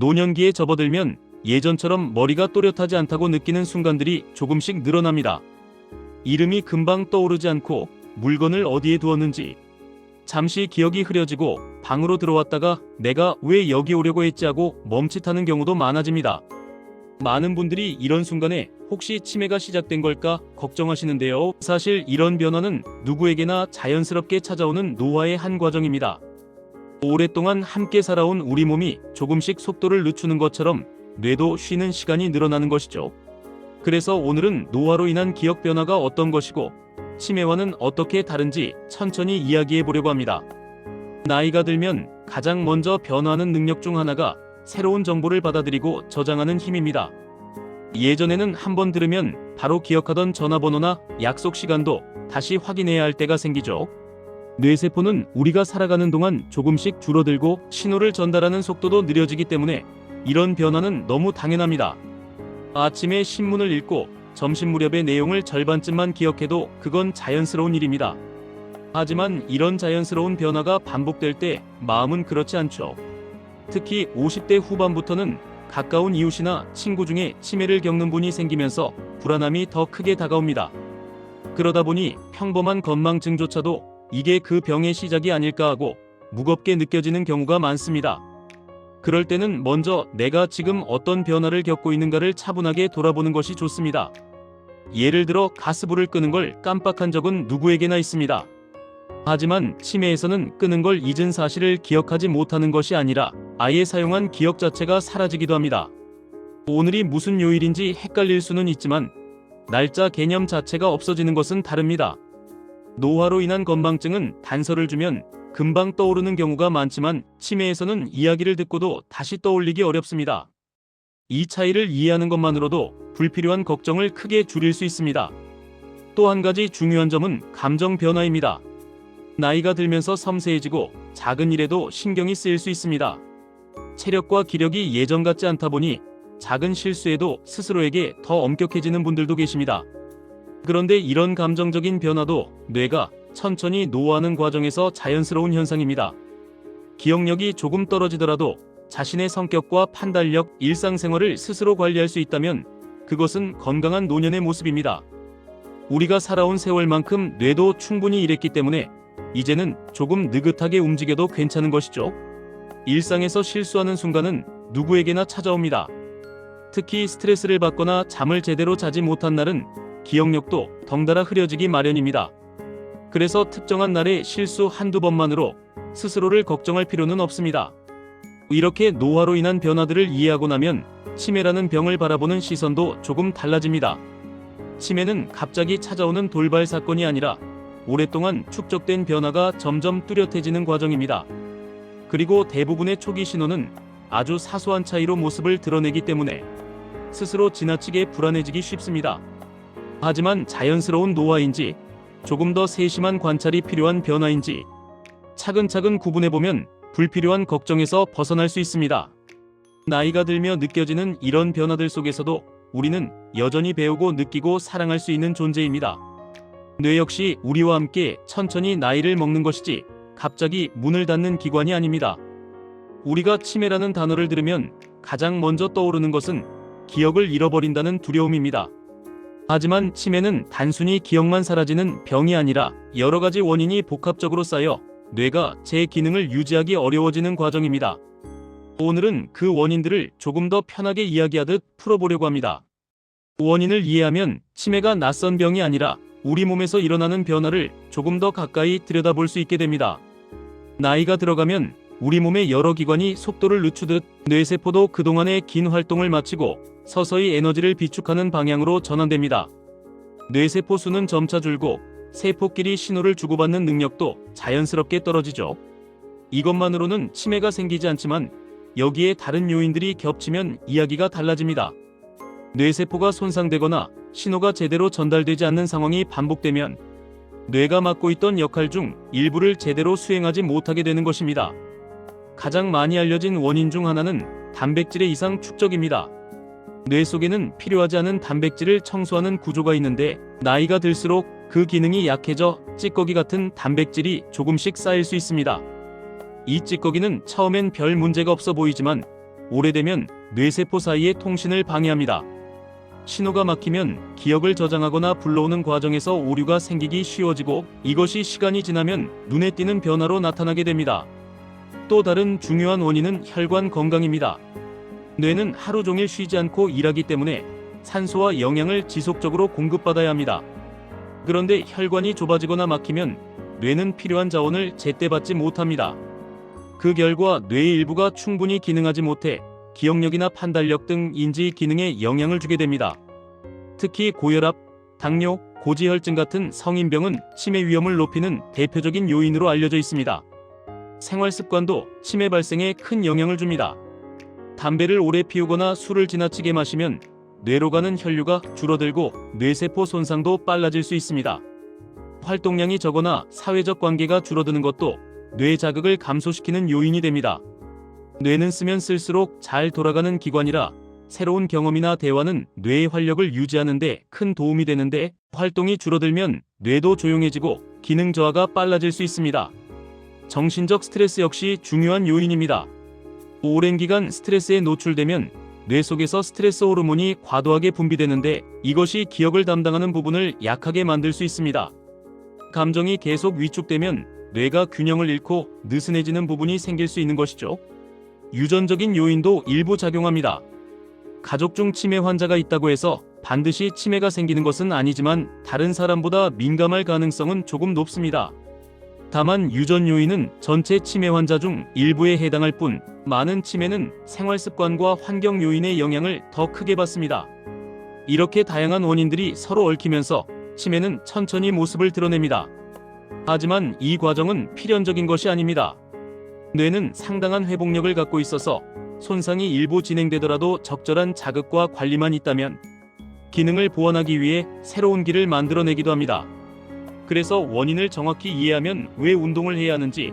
노년기에 접어들면 예전처럼 머리가 또렷하지 않다고 느끼는 순간들이 조금씩 늘어납니다. 이름이 금방 떠오르지 않고 물건을 어디에 두었는지 잠시 기억이 흐려지고 방으로 들어왔다가 내가 왜 여기 오려고 했지 하고 멈칫하는 경우도 많아집니다. 많은 분들이 이런 순간에 혹시 치매가 시작된 걸까 걱정하시는데요. 사실 이런 변화는 누구에게나 자연스럽게 찾아오는 노화의 한 과정입니다. 오랫동안 함께 살아온 우리 몸이 조금씩 속도를 늦추는 것처럼 뇌도 쉬는 시간이 늘어나는 것이죠. 그래서 오늘은 노화로 인한 기억 변화가 어떤 것이고 치매와는 어떻게 다른지 천천히 이야기해 보려고 합니다. 나이가 들면 가장 먼저 변화하는 능력 중 하나가 새로운 정보를 받아들이고 저장하는 힘입니다. 예전에는 한번 들으면 바로 기억하던 전화번호나 약속 시간도 다시 확인해야 할 때가 생기죠. 뇌세포는 우리가 살아가는 동안 조금씩 줄어들고 신호를 전달하는 속도도 느려지기 때문에 이런 변화는 너무 당연합니다. 아침에 신문을 읽고 점심 무렵의 내용을 절반쯤만 기억해도 그건 자연스러운 일입니다. 하지만 이런 자연스러운 변화가 반복될 때 마음은 그렇지 않죠. 특히 50대 후반부터는 가까운 이웃이나 친구 중에 치매를 겪는 분이 생기면서 불안함이 더 크게 다가옵니다. 그러다 보니 평범한 건망 증조차도 이게 그 병의 시작이 아닐까 하고 무겁게 느껴지는 경우가 많습니다. 그럴 때는 먼저 내가 지금 어떤 변화를 겪고 있는가를 차분하게 돌아보는 것이 좋습니다. 예를 들어 가스불을 끄는 걸 깜빡한 적은 누구에게나 있습니다. 하지만 치매에서는 끄는 걸 잊은 사실을 기억하지 못하는 것이 아니라 아예 사용한 기억 자체가 사라지기도 합니다. 오늘이 무슨 요일인지 헷갈릴 수는 있지만 날짜 개념 자체가 없어지는 것은 다릅니다. 노화로 인한 건망증은 단서를 주면 금방 떠오르는 경우가 많지만 치매에서는 이야기를 듣고도 다시 떠올리기 어렵습니다. 이 차이를 이해하는 것만으로도 불필요한 걱정을 크게 줄일 수 있습니다. 또 한 가지 중요한 점은 감정 변화입니다. 나이가 들면서 섬세해지고 작은 일에도 신경이 쓰일 수 있습니다. 체력과 기력이 예전 같지 않다 보니 작은 실수에도 스스로에게 더 엄격해지는 분들도 계십니다. 그런데 이런 감정적인 변화도 뇌가 천천히 노화하는 과정에서 자연스러운 현상입니다. 기억력이 조금 떨어지더라도 자신의 성격과 판단력, 일상생활을 스스로 관리할 수 있다면 그것은 건강한 노년의 모습입니다. 우리가 살아온 세월만큼 뇌도 충분히 일했기 때문에 이제는 조금 느긋하게 움직여도 괜찮은 것이죠. 일상에서 실수하는 순간은 누구에게나 찾아옵니다. 특히 스트레스를 받거나 잠을 제대로 자지 못한 날은 기억력도 덩달아 흐려지기 마련입니다. 그래서 특정한 날에 실수 한두 번만으로 스스로를 걱정할 필요는 없습니다. 이렇게 노화로 인한 변화들을 이해하고 나면 치매라는 병을 바라보는 시선도 조금 달라집니다. 치매는 갑자기 찾아오는 돌발 사건이 아니라 오랫동안 축적된 변화가 점점 뚜렷해지는 과정입니다. 그리고 대부분의 초기 신호는 아주 사소한 차이로 모습을 드러내기 때문에 스스로 지나치게 불안해지기 쉽습니다. 하지만 자연스러운 노화인지 조금 더 세심한 관찰이 필요한 변화인지 차근차근 구분해보면 불필요한 걱정에서 벗어날 수 있습니다. 나이가 들며 느껴지는 이런 변화들 속에서도 우리는 여전히 배우고 느끼고 사랑할 수 있는 존재입니다. 뇌 역시 우리와 함께 천천히 나이를 먹는 것이지 갑자기 문을 닫는 기관이 아닙니다. 우리가 치매라는 단어를 들으면 가장 먼저 떠오르는 것은 기억을 잃어버린다는 두려움입니다. 하지만 치매는 단순히 기억만 사라지는 병이 아니라 여러 가지 원인이 복합적으로 쌓여 뇌가 제 기능을 유지하기 어려워지는 과정입니다. 오늘은 그 원인들을 조금 더 편하게 이야기하듯 풀어보려고 합니다. 원인을 이해하면 치매가 낯선 병이 아니라 우리 몸에서 일어나는 변화를 조금 더 가까이 들여다볼 수 있게 됩니다. 나이가 들어가면 우리 몸의 여러 기관이 속도를 늦추듯 뇌세포도 그동안의 긴 활동을 마치고 서서히 에너지를 비축하는 방향으로 전환됩니다. 뇌세포 수는 점차 줄고 세포끼리 신호를 주고받는 능력도 자연스럽게 떨어지죠. 이것만으로는 치매가 생기지 않지만 여기에 다른 요인들이 겹치면 이야기가 달라집니다. 뇌세포가 손상되거나 신호가 제대로 전달되지 않는 상황이 반복되면 뇌가 맡고 있던 역할 중 일부를 제대로 수행하지 못하게 되는 것입니다. 가장 많이 알려진 원인 중 하나는 단백질의 이상 축적입니다. 뇌 속에는 필요하지 않은 단백질을 청소하는 구조가 있는데 나이가 들수록 그 기능이 약해져 찌꺼기 같은 단백질이 조금씩 쌓일 수 있습니다. 이 찌꺼기는 처음엔 별 문제가 없어 보이지만 오래되면 뇌세포 사이의 통신을 방해합니다. 신호가 막히면 기억을 저장하거나 불러오는 과정에서 오류가 생기기 쉬워지고 이것이 시간이 지나면 눈에 띄는 변화로 나타나게 됩니다. 또 다른 중요한 원인은 혈관 건강입니다. 뇌는 하루 종일 쉬지 않고 일하기 때문에 산소와 영양을 지속적으로 공급받아야 합니다. 그런데 혈관이 좁아지거나 막히면 뇌는 필요한 자원을 제때 받지 못합니다. 그 결과 뇌의 일부가 충분히 기능하지 못해 기억력이나 판단력 등 인지 기능에 영향을 주게 됩니다. 특히 고혈압, 당뇨, 고지혈증 같은 성인병은 치매 위험을 높이는 대표적인 요인으로 알려져 있습니다. 생활 습관도 치매 발생에 큰 영향을 줍니다. 담배를 오래 피우거나 술을 지나치게 마시면 뇌로 가는 혈류가 줄어들고 뇌세포 손상도 빨라질 수 있습니다. 활동량이 적거나 사회적 관계가 줄어드는 것도 뇌 자극을 감소시키는 요인이 됩니다. 뇌는 쓰면 쓸수록 잘 돌아가는 기관이라 새로운 경험이나 대화는 뇌의 활력을 유지하는데 큰 도움이 되는데 활동이 줄어들면 뇌도 조용해지고 기능 저하가 빨라질 수 있습니다. 정신적 스트레스 역시 중요한 요인입니다. 오랜 기간 스트레스에 노출되면 뇌 속에서 스트레스 호르몬이 과도하게 분비되는데 이것이 기억을 담당하는 부분을 약하게 만들 수 있습니다. 감정이 계속 위축되면 뇌가 균형을 잃고 느슨해지는 부분이 생길 수 있는 것이죠. 유전적인 요인도 일부 작용합니다. 가족 중 치매 환자가 있다고 해서 반드시 치매가 생기는 것은 아니지만 다른 사람보다 민감할 가능성은 조금 높습니다. 다만 유전 요인은 전체 치매 환자 중 일부에 해당할 뿐 많은 치매는 생활 습관과 환경 요인의 영향을 더 크게 받습니다. 이렇게 다양한 원인들이 서로 얽히면서 치매는 천천히 모습을 드러냅니다. 하지만 이 과정은 필연적인 것이 아닙니다. 뇌는 상당한 회복력을 갖고 있어서 손상이 일부 진행되더라도 적절한 자극과 관리만 있다면 기능을 보완하기 위해 새로운 길을 만들어내기도 합니다. 그래서 원인을 정확히 이해하면 왜 운동을 해야 하는지,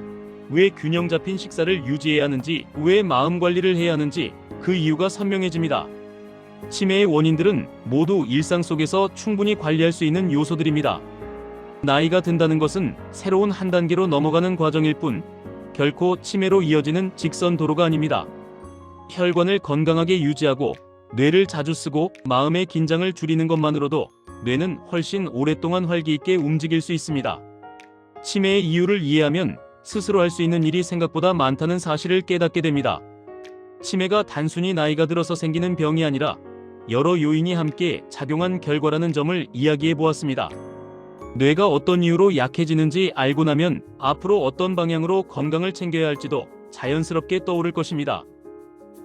왜 균형 잡힌 식사를 유지해야 하는지, 왜 마음 관리를 해야 하는지 그 이유가 선명해집니다. 치매의 원인들은 모두 일상 속에서 충분히 관리할 수 있는 요소들입니다. 나이가 든다는 것은 새로운 한 단계로 넘어가는 과정일 뿐 결코 치매로 이어지는 직선 도로가 아닙니다. 혈관을 건강하게 유지하고 뇌를 자주 쓰고 마음의 긴장을 줄이는 것만으로도 뇌는 훨씬 오랫동안 활기 있게 움직일 수 있습니다. 치매의 이유를 이해하면 스스로 할 수 있는 일이 생각보다 많다는 사실을 깨닫게 됩니다. 치매가 단순히 나이가 들어서 생기는 병이 아니라 여러 요인이 함께 작용한 결과라는 점을 이야기해 보았습니다. 뇌가 어떤 이유로 약해지는지 알고 나면 앞으로 어떤 방향으로 건강을 챙겨야 할지도 자연스럽게 떠오를 것입니다.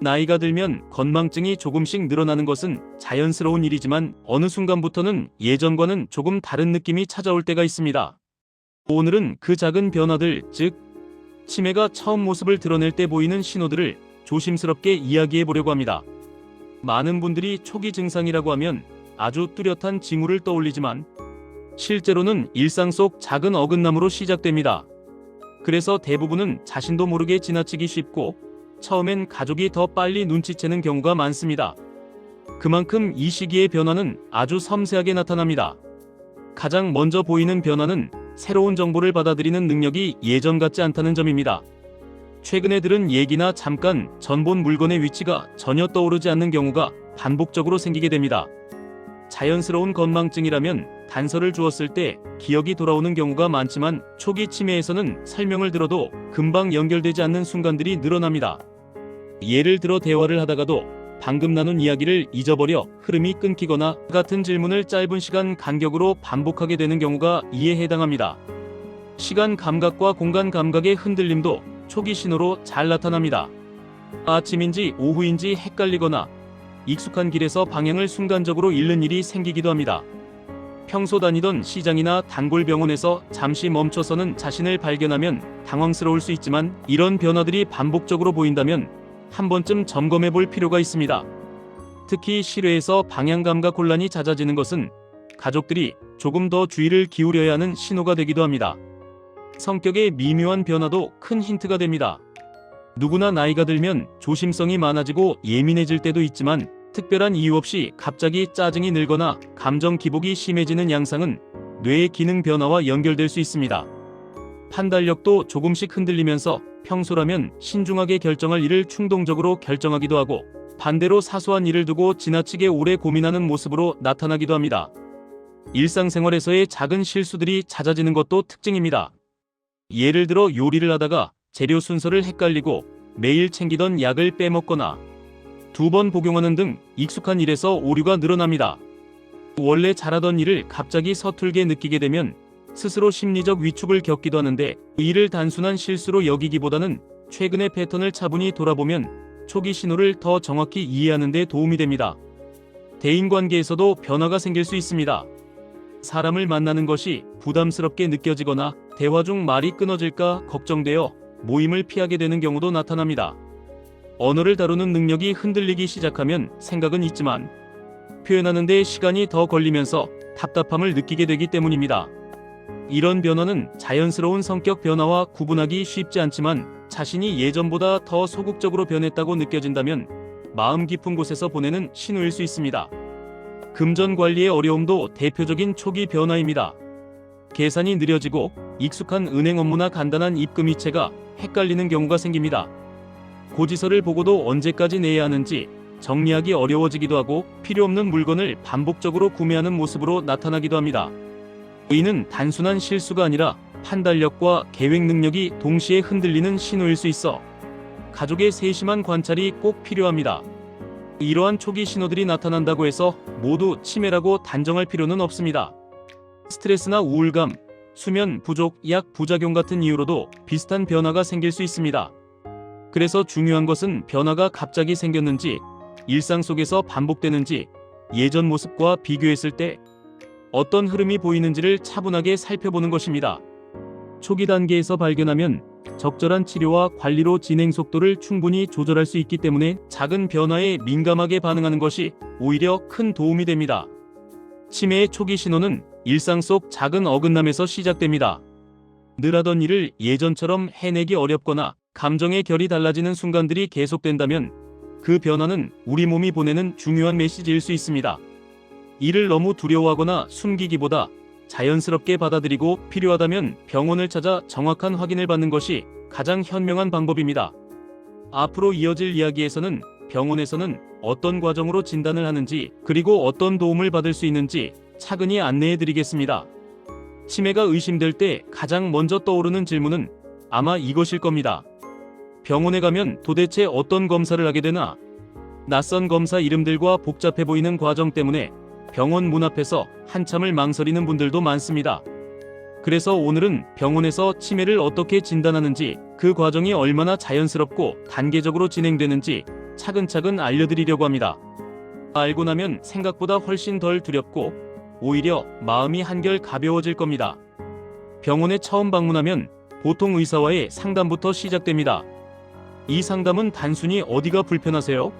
나이가 들면 건망증이 조금씩 늘어나는 것은 자연스러운 일이지만 어느 순간부터는 예전과는 조금 다른 느낌이 찾아올 때가 있습니다. 오늘은 그 작은 변화들, 즉, 치매가 처음 모습을 드러낼 때 보이는 신호들을 조심스럽게 이야기해 보려고 합니다. 많은 분들이 초기 증상이라고 하면 아주 뚜렷한 징후를 떠올리지만 실제로는 일상 속 작은 어긋남으로 시작됩니다. 그래서 대부분은 자신도 모르게 지나치기 쉽고 처음엔 가족이 더 빨리 눈치채는 경우가 많습니다. 그만큼 이 시기의 변화는 아주 섬세하게 나타납니다. 가장 먼저 보이는 변화는 새로운 정보를 받아들이는 능력이 예전 같지 않다는 점입니다. 최근에 들은 얘기나 잠깐 전본 물건의 위치가 전혀 떠오르지 않는 경우가 반복적으로 생기게 됩니다. 자연스러운 건망증이라면 단서를 주었을 때 기억이 돌아오는 경우가 많지만 초기 치매에서는 설명을 들어도 금방 연결되지 않는 순간들이 늘어납니다. 예를 들어 대화를 하다가도 방금 나눈 이야기를 잊어버려 흐름이 끊기거나 같은 질문을 짧은 시간 간격으로 반복하게 되는 경우가 이에 해당합니다. 시간 감각과 공간 감각의 흔들림도 초기 신호로 잘 나타납니다. 아침인지 오후인지 헷갈리거나 익숙한 길에서 방향을 순간적으로 잃는 일이 생기기도 합니다. 평소 다니던 시장이나 단골 병원에서 잠시 멈춰서는 자신을 발견하면 당황스러울 수 있지만 이런 변화들이 반복적으로 보인다면 한 번쯤 점검해 볼 필요가 있습니다. 특히 실외에서 방향 감각 혼란이 잦아지는 것은 가족들이 조금 더 주의를 기울여야 하는 신호가 되기도 합니다. 성격의 미묘한 변화도 큰 힌트가 됩니다. 누구나 나이가 들면 조심성이 많아지고 예민해질 때도 있지만 특별한 이유 없이 갑자기 짜증이 늘거나 감정 기복이 심해지는 양상은 뇌의 기능 변화와 연결될 수 있습니다. 판단력도 조금씩 흔들리면서 평소라면 신중하게 결정할 일을 충동적으로 결정하기도 하고 반대로 사소한 일을 두고 지나치게 오래 고민하는 모습으로 나타나기도 합니다. 일상생활에서의 작은 실수들이 잦아지는 것도 특징입니다. 예를 들어 요리를 하다가 재료 순서를 헷갈리고 매일 챙기던 약을 빼먹거나 두 번 복용하는 등 익숙한 일에서 오류가 늘어납니다. 원래 잘하던 일을 갑자기 서툴게 느끼게 되면 스스로 심리적 위축을 겪기도 하는데 이를 단순한 실수로 여기기보다는 최근의 패턴을 차분히 돌아보면 초기 신호를 더 정확히 이해하는 데 도움이 됩니다. 대인 관계에서도 변화가 생길 수 있습니다. 사람을 만나는 것이 부담스럽게 느껴지거나 대화 중 말이 끊어질까 걱정되어 모임을 피하게 되는 경우도 나타납니다. 언어를 다루는 능력이 흔들리기 시작하면 생각은 있지만 표현하는 데 시간이 더 걸리면서 답답함을 느끼게 되기 때문입니다. 이런 변화는 자연스러운 성격 변화와 구분하기 쉽지 않지만 자신이 예전보다 더 소극적으로 변했다고 느껴진다면 마음 깊은 곳에서 보내는 신호일 수 있습니다. 금전 관리의 어려움도 대표적인 초기 변화입니다. 계산이 느려지고 익숙한 은행 업무나 간단한 입금 이체가 헷갈리는 경우가 생깁니다. 고지서를 보고도 언제까지 내야 하는지 정리하기 어려워지기도 하고 필요 없는 물건을 반복적으로 구매하는 모습으로 나타나기도 합니다. 이는 단순한 실수가 아니라 판단력과 계획 능력이 동시에 흔들리는 신호일 수 있어 가족의 세심한 관찰이 꼭 필요합니다. 이러한 초기 신호들이 나타난다고 해서 모두 치매라고 단정할 필요는 없습니다. 스트레스나 우울감, 수면 부족, 약 부작용 같은 이유로도 비슷한 변화가 생길 수 있습니다. 그래서 중요한 것은 변화가 갑자기 생겼는지, 일상 속에서 반복되는지, 예전 모습과 비교했을 때 어떤 흐름이 보이는지를 차분하게 살펴보는 것입니다. 초기 단계에서 발견하면 적절한 치료와 관리로 진행 속도를 충분히 조절할 수 있기 때문에 작은 변화에 민감하게 반응하는 것이 오히려 큰 도움이 됩니다. 치매의 초기 신호는 일상 속 작은 어긋남에서 시작됩니다. 늘 하던 일을 예전처럼 해내기 어렵거나 감정의 결이 달라지는 순간들이 계속된다면 그 변화는 우리 몸이 보내는 중요한 메시지일 수 있습니다. 이를 너무 두려워하거나 숨기기보다 자연스럽게 받아들이고 필요하다면 병원을 찾아 정확한 확인을 받는 것이 가장 현명한 방법입니다. 앞으로 이어질 이야기에서는 병원에서는 어떤 과정으로 진단을 하는지 그리고 어떤 도움을 받을 수 있는지 차근히 안내해 드리겠습니다. 치매가 의심될 때 가장 먼저 떠오르는 질문은 아마 이것일 겁니다. 병원에 가면 도대체 어떤 검사를 하게 되나? 낯선 검사 이름들과 복잡해 보이는 과정 때문에 병원 문 앞에서 한참을 망설이는 분들도 많습니다. 그래서 오늘은 병원에서 치매를 어떻게 진단하는지 그 과정이 얼마나 자연스럽고 단계적으로 진행되는지 차근차근 알려드리려고 합니다. 알고 나면 생각보다 훨씬 덜 두렵고 오히려 마음이 한결 가벼워질 겁니다. 병원에 처음 방문하면 보통 의사와의 상담부터 시작됩니다. 이 상담은 단순히 어디가 불편하세요?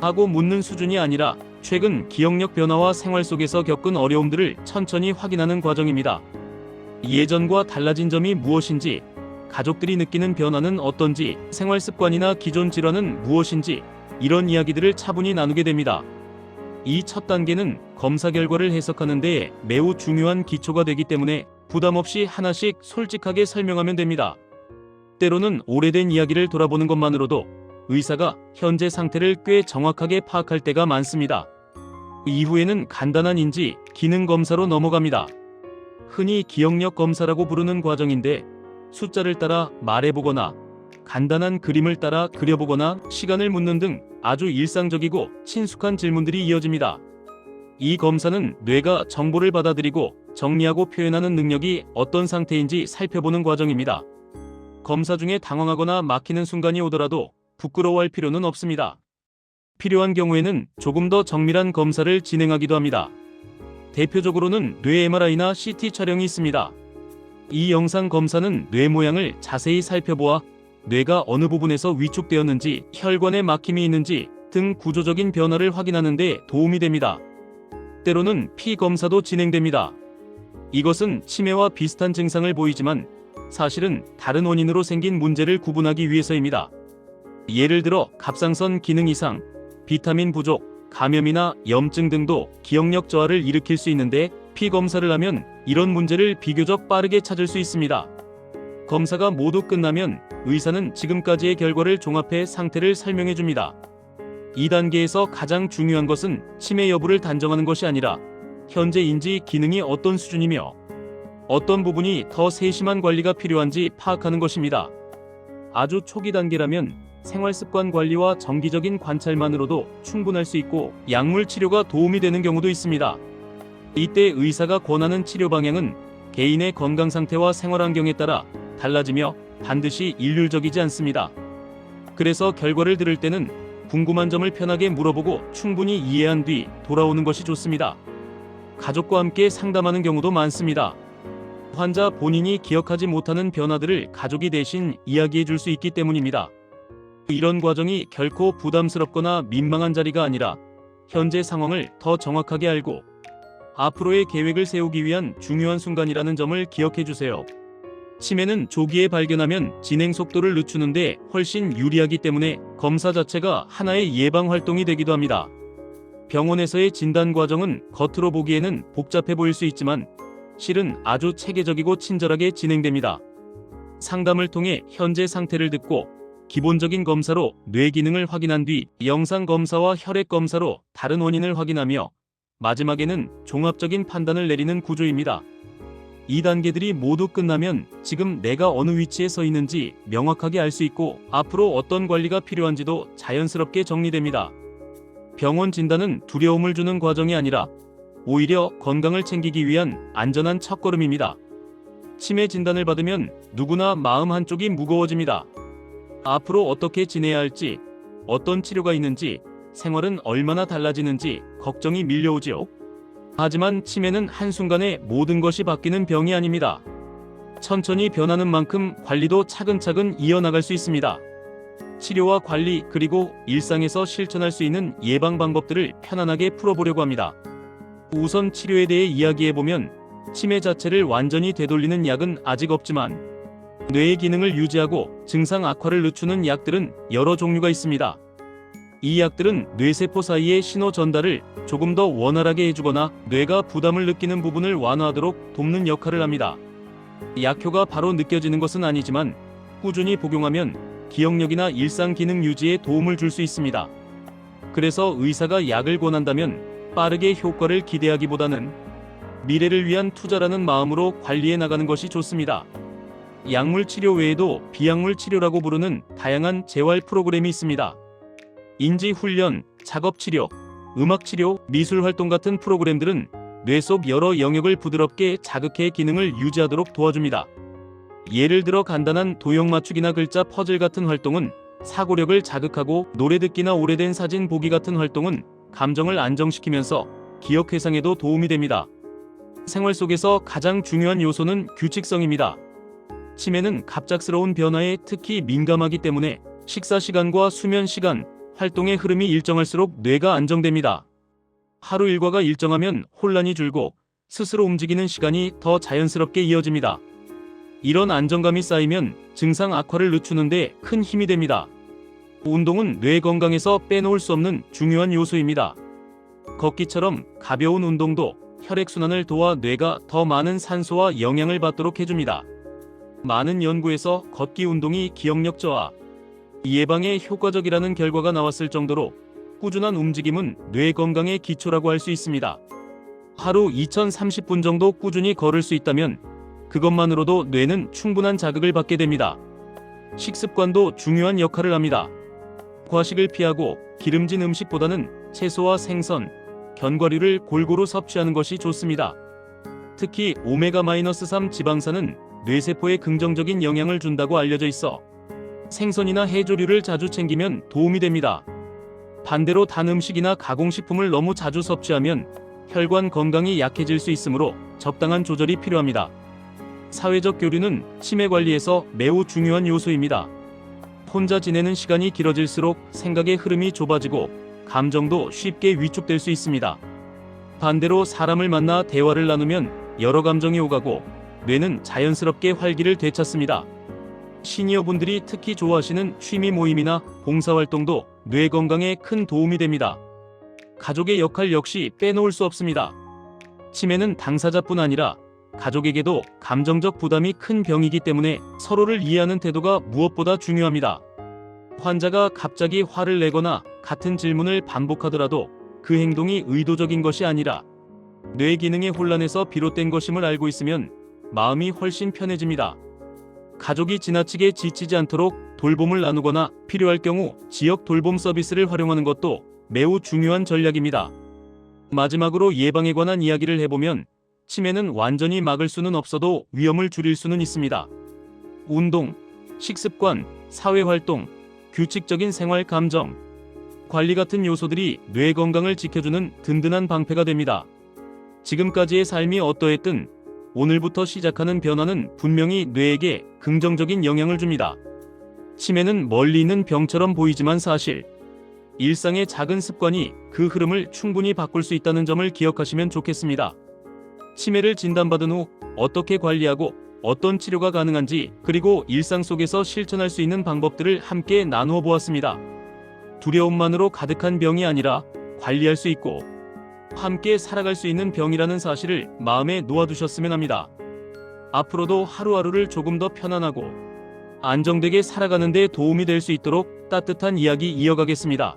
하고 묻는 수준이 아니라 최근 기억력 변화와 생활 속에서 겪은 어려움들을 천천히 확인하는 과정입니다. 예전과 달라진 점이 무엇인지, 가족들이 느끼는 변화는 어떤지, 생활 습관이나 기존 질환은 무엇인지, 이런 이야기들을 차분히 나누게 됩니다. 이 첫 단계는 검사 결과를 해석하는 데 매우 중요한 기초가 되기 때문에 부담 없이 하나씩 솔직하게 설명하면 됩니다. 때로는 오래된 이야기를 돌아보는 것만으로도 의사가 현재 상태를 꽤 정확하게 파악할 때가 많습니다. 이후에는 간단한 인지, 기능 검사로 넘어갑니다. 흔히 기억력 검사라고 부르는 과정인데 숫자를 따라 말해보거나 간단한 그림을 따라 그려보거나 시간을 묻는 등 아주 일상적이고 친숙한 질문들이 이어집니다. 이 검사는 뇌가 정보를 받아들이고 정리하고 표현하는 능력이 어떤 상태인지 살펴보는 과정입니다. 검사 중에 당황하거나 막히는 순간이 오더라도 부끄러워할 필요는 없습니다. 필요한 경우에는 조금 더 정밀한 검사를 진행하기도 합니다. 대표적으로는 뇌 MRI나 CT 촬영이 있습니다. 이 영상 검사는 뇌 모양을 자세히 살펴보아 뇌가 어느 부분에서 위축되었는지, 혈관에 막힘이 있는지 등 구조적인 변화를 확인하는 데 도움이 됩니다. 때로는 피 검사도 진행됩니다. 이것은 치매와 비슷한 증상을 보이지만 사실은 다른 원인으로 생긴 문제를 구분하기 위해서입니다. 예를 들어 갑상선 기능 이상, 비타민 부족, 감염이나 염증 등도 기억력 저하를 일으킬 수 있는데 피 검사를 하면 이런 문제를 비교적 빠르게 찾을 수 있습니다. 검사가 모두 끝나면 의사는 지금까지의 결과를 종합해 상태를 설명해 줍니다. 2단계에서 가장 중요한 것은 치매 여부를 단정하는 것이 아니라 현재 인지 기능이 어떤 수준이며 어떤 부분이 더 세심한 관리가 필요한지 파악하는 것입니다. 아주 초기 단계라면 생활 습관 관리와 정기적인 관찰만으로도 충분할 수 있고 약물 치료가 도움이 되는 경우도 있습니다. 이때 의사가 권하는 치료 방향은 개인의 건강 상태와 생활 환경에 따라 달라지며 반드시 일률적이지 않습니다. 그래서 결과를 들을 때는 궁금한 점을 편하게 물어보고 충분히 이해한 뒤 돌아오는 것이 좋습니다. 가족과 함께 상담하는 경우도 많습니다. 환자 본인이 기억하지 못하는 변화들을 가족이 대신 이야기해 줄 수 있기 때문입니다. 이런 과정이 결코 부담스럽거나 민망한 자리가 아니라 현재 상황을 더 정확하게 알고 앞으로의 계획을 세우기 위한 중요한 순간이라는 점을 기억해 주세요. 치매는 조기에 발견하면 진행 속도를 늦추는데 훨씬 유리하기 때문에 검사 자체가 하나의 예방 활동이 되기도 합니다. 병원에서의 진단 과정은 겉으로 보기에는 복잡해 보일 수 있지만 실은 아주 체계적이고 친절하게 진행됩니다. 상담을 통해 현재 상태를 듣고 기본적인 검사로 뇌 기능을 확인한 뒤 영상 검사와 혈액 검사로 다른 원인을 확인하며 마지막에는 종합적인 판단을 내리는 구조입니다. 이 단계들이 모두 끝나면 지금 내가 어느 위치에 서 있는지 명확하게 알 수 있고 앞으로 어떤 관리가 필요한지도 자연스럽게 정리됩니다. 병원 진단은 두려움을 주는 과정이 아니라 오히려 건강을 챙기기 위한 안전한 첫걸음입니다. 치매 진단을 받으면 누구나 마음 한쪽이 무거워집니다. 앞으로 어떻게 지내야 할지, 어떤 치료가 있는지, 생활은 얼마나 달라지는지 걱정이 밀려오지요. 하지만 치매는 한순간에 모든 것이 바뀌는 병이 아닙니다. 천천히 변하는 만큼 관리도 차근차근 이어나갈 수 있습니다. 치료와 관리 그리고 일상에서 실천할 수 있는 예방 방법들을 편안하게 풀어보려고 합니다. 우선 치료에 대해 이야기해보면 치매 자체를 완전히 되돌리는 약은 아직 없지만 뇌의 기능을 유지하고 증상 악화를 늦추는 약들은 여러 종류가 있습니다. 이 약들은 뇌세포 사이의 신호 전달을 조금 더 원활하게 해주거나 뇌가 부담을 느끼는 부분을 완화하도록 돕는 역할을 합니다. 약효가 바로 느껴지는 것은 아니지만 꾸준히 복용하면 기억력이나 일상 기능 유지에 도움을 줄 수 있습니다. 그래서 의사가 약을 권한다면 빠르게 효과를 기대하기보다는 미래를 위한 투자라는 마음으로 관리해 나가는 것이 좋습니다. 약물 치료 외에도 비약물 치료라고 부르는 다양한 재활 프로그램이 있습니다. 인지 훈련, 작업 치료, 음악 치료, 미술 활동 같은 프로그램들은 뇌 속 여러 영역을 부드럽게 자극해 기능을 유지하도록 도와줍니다. 예를 들어 간단한 도형 맞추기나 글자 퍼즐 같은 활동은 사고력을 자극하고 노래 듣기나 오래된 사진 보기 같은 활동은 감정을 안정시키면서 기억 회상에도 도움이 됩니다. 생활 속에서 가장 중요한 요소는 규칙성입니다. 치매는 갑작스러운 변화에 특히 민감하기 때문에 식사 시간과 수면 시간, 활동의 흐름이 일정할수록 뇌가 안정됩니다. 하루 일과가 일정하면 혼란이 줄고 스스로 움직이는 시간이 더 자연스럽게 이어집니다. 이런 안정감이 쌓이면 증상 악화를 늦추는데 큰 힘이 됩니다. 운동은 뇌 건강에서 빼놓을 수 없는 중요한 요소입니다. 걷기처럼 가벼운 운동도 혈액순환을 도와 뇌가 더 많은 산소와 영양을 받도록 해줍니다. 많은 연구에서 걷기 운동이 기억력 저하, 예방에 효과적이라는 결과가 나왔을 정도로 꾸준한 움직임은 뇌 건강의 기초라고 할 수 있습니다. 하루 2030분 정도 꾸준히 걸을 수 있다면 그것만으로도 뇌는 충분한 자극을 받게 됩니다. 식습관도 중요한 역할을 합니다. 과식을 피하고 기름진 음식보다는 채소와 생선, 견과류를 골고루 섭취하는 것이 좋습니다. 특히 오메가-3 지방산은 뇌세포에 긍정적인 영향을 준다고 알려져 있어 생선이나 해조류를 자주 챙기면 도움이 됩니다. 반대로 단 음식이나 가공식품을 너무 자주 섭취하면 혈관 건강이 약해질 수 있으므로 적당한 조절이 필요합니다. 사회적 교류는 치매 관리에서 매우 중요한 요소입니다. 혼자 지내는 시간이 길어질수록 생각의 흐름이 좁아지고 감정도 쉽게 위축될 수 있습니다. 반대로 사람을 만나 대화를 나누면 여러 감정이 오가고 뇌는 자연스럽게 활기를 되찾습니다. 시니어분들이 특히 좋아하시는 취미 모임이나 봉사활동도 뇌 건강에 큰 도움이 됩니다. 가족의 역할 역시 빼놓을 수 없습니다. 치매는 당사자뿐 아니라 가족에게도 감정적 부담이 큰 병이기 때문에 서로를 이해하는 태도가 무엇보다 중요합니다. 환자가 갑자기 화를 내거나 같은 질문을 반복하더라도 그 행동이 의도적인 것이 아니라 뇌 기능의 혼란에서 비롯된 것임을 알고 있으면 마음이 훨씬 편해집니다. 가족이 지나치게 지치지 않도록 돌봄을 나누거나 필요할 경우 지역 돌봄 서비스를 활용하는 것도 매우 중요한 전략입니다. 마지막으로 예방에 관한 이야기를 해보면 치매는 완전히 막을 수는 없어도 위험을 줄일 수는 있습니다. 운동, 식습관, 사회활동, 규칙적인 생활 감정, 관리 같은 요소들이 뇌 건강을 지켜주는 든든한 방패가 됩니다. 지금까지의 삶이 어떠했든 오늘부터 시작하는 변화는 분명히 뇌에게 긍정적인 영향을 줍니다. 치매는 멀리 있는 병처럼 보이지만 사실 일상의 작은 습관이 그 흐름을 충분히 바꿀 수 있다는 점을 기억하시면 좋겠습니다. 치매를 진단받은 후 어떻게 관리하고 어떤 치료가 가능한지 그리고 일상 속에서 실천할 수 있는 방법들을 함께 나누어 보았습니다. 두려움만으로 가득한 병이 아니라 관리할 수 있고 함께 살아갈 수 있는 병이라는 사실을 마음에 놓아두셨으면 합니다. 앞으로도 하루하루를 조금 더 편안하고 안정되게 살아가는 데 도움이 될 수 있도록 따뜻한 이야기 이어가겠습니다.